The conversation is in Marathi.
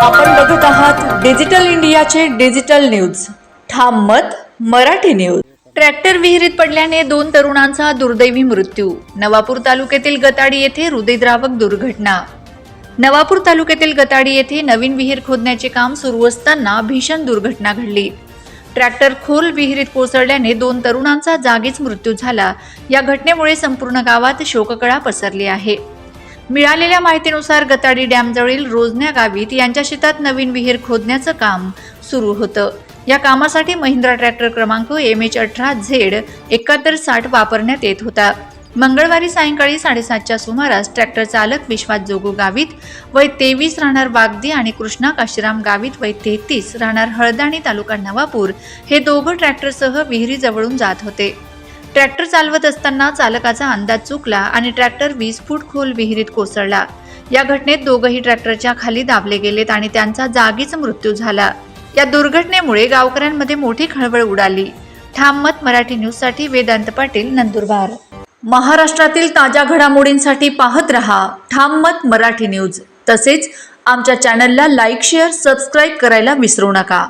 आपण बघूत आहात डिजिटल इंडियाचे डिजिटल न्यूज. ठाम मत मराठी न्यूज. ट्रॅक्टर विहिरीत पडल्याने दोन तरुणांचा दुर्दैवी मृत्यू. नवापूर तालुक्यातील गताडी येथे हृदयद्रावक दुर्घटना. नवापूर तालुक्यातील गताडी येथे नवीन विहीर खोदण्याचे काम सुरू असताना भीषण दुर्घटना घडली. ट्रॅक्टर खोल विहिरीत कोसळल्याने दोन तरुणांचा जागीच मृत्यू झाला. या घटनेमुळे संपूर्ण गावात शोककळा पसरली आहे. मिळालेल्या माहितीनुसार गताडी डॅमजवळील रोजण्या गावीत यांच्या शेतात नवीन विहीर खोदण्याचं काम सुरू होतं. या कामासाठी महिंद्रा ट्रॅक्टर क्रमांक एम एच अठरा झेड एकाहत्तर साठ वापरण्यात येत होता. मंगळवारी सायंकाळी साडेसातच्या सुमारास ट्रॅक्टर चालक विश्वास जोगू गावित वय तेवीस राहणार वागदी आणि कृष्णा काशीराम गावित वय तेहतीस राहणार हळदाणी तालुका नवापूर हे दोघं ट्रॅक्टरसह विहिरीजवळून जात होते. ट्रॅक्टर चालवत असताना चालकाचा अंदाज चुकला आणि ट्रॅक्टर वीस फूट खोल विहिरीत कोसळला. या घटनेत दोघंही ट्रॅक्टरच्या खाली दाबले गेलेत आणि त्यांचा जागीच मृत्यू झाला. या दुर्घटनेमुळे गावकऱ्यांमध्ये मोठी खळबळ उडाली. ठाम मत मराठी न्यूजसाठी वेदांत पाटील नंदुरबार. महाराष्ट्रातील ताज्या घडामोडींसाठी पाहत रहा ठाम मत मराठी न्यूज. तसेच आमच्या चॅनलला लाईक शेअर सबस्क्राईब करायला विसरू नका.